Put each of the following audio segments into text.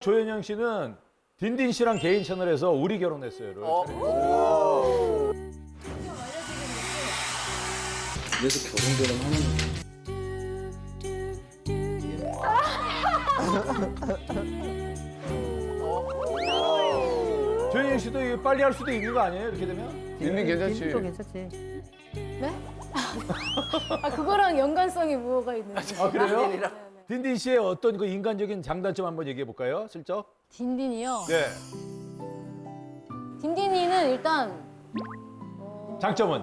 조현영 씨는 딘딘 씨랑 개인 채널에서 우리 결혼했어요를 어. 촬영했어요. 그래서 결혼 결혼 하는 조현영 씨도 이거 빨리 할 수도 있는 거 아니에요? 이렇게 되면? 딘딘 괜찮지. 또 괜찮지. 아 그거랑 연관성이 뭐가 있는지. 아 그래요? 딘딘 씨의 어떤 그 인간적인 장단점 한번 얘기해 볼까요? 슬쩍? 딘딘이요. 네. 딘딘이는 일단 장점은?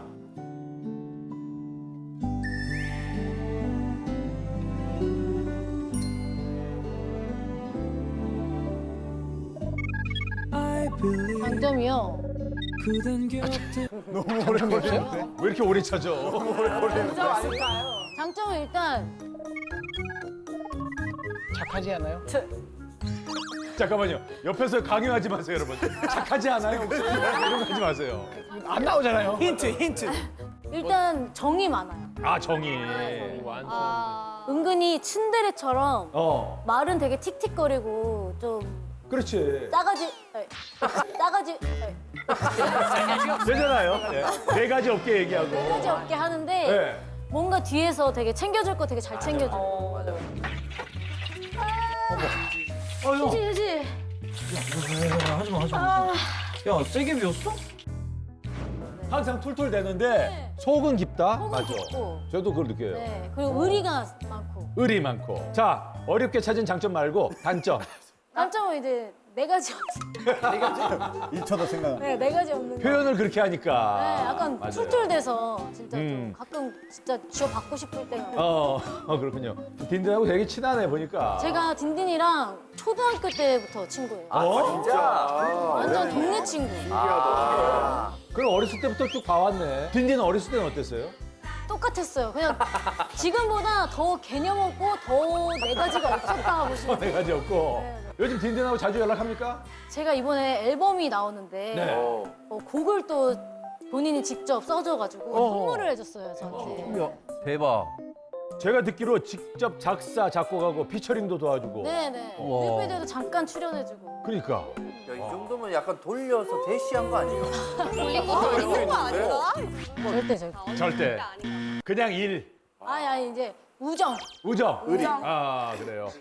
장점이요. 왜 이렇게 오래 찾아? 장점은 일단 착하지 않아요? 잠깐만요. 옆에서 강요하지 마세요, 여러분. 착하지 않아요? 이런 거 하지 마세요. 안 나오잖아요. 힌트 힌트. 일단 정이 많아요. 아, 정이. 완전. 은근히 츤데레처럼 어, 말은 되게 틱틱거리고 좀 그렇지. 싸가지 에이, 싸가지 에이, 되잖아요. 네. 네 가지 없게 얘기하고. 싸가지 없게 하는데 네. 뭔가 뒤에서 되게 챙겨줄 거 되게 잘 챙겨줘. 맞아. 유지 유지. 하지 마 하지 마. 야 세게 비웠어? 항상 툴툴 대는데 네. 속은 깊다. 속은 맞아. 깊고. 저도 그걸 느껴요. 네 그리고 의리가 많고. 의리 많고. 자, 어렵게 찾은 장점 말고 단점. 단점은 이제 네 가지 없. 1초도 생각. 네, 네 가지 없는 거. 표현을 그렇게 하니까. 네, 약간 맞아요. 툴툴대서 진짜 음. 좀 가끔 진짜 쥐어 받고 싶을 때가. 어, 어, 그렇군요. 딘딘하고 되게 친하네 보니까. 제가 딘딘이랑 초등학교 때부터 친구예요. 어? 진짜. 완전 동네 친구. 그럼 어렸을 때부터 쭉 봐왔네. 딘딘은 어렸을 때는 어땠어요? 똑같았어요. 그냥 지금보다 더 개념 없고 더 네 가지가 없었다 보시면 네 돼요. 가지 없고. 네, 네. 요즘 딘딘하고 자주 연락합니까? 제가 이번에 앨범이 나오는데 네. 어. 어, 곡을 또 본인이 직접 써줘가지고 어. 선물을 해줬어요 저한테. 대박. 제가 듣기로 직접 작사, 작곡하고 피처링도 도와주고. 네네. 우와. 뮤직비디오도 잠깐 출연해주고. 그러니까. 야, 이 정도면 약간 돌려서 대시한 거 아니에요? 돌린 것도 아닌 거 아닌가? 절대 절대. 절대. 그냥 일. 아니 아니 이제 우정. 우정. 의리. 아, 그래요.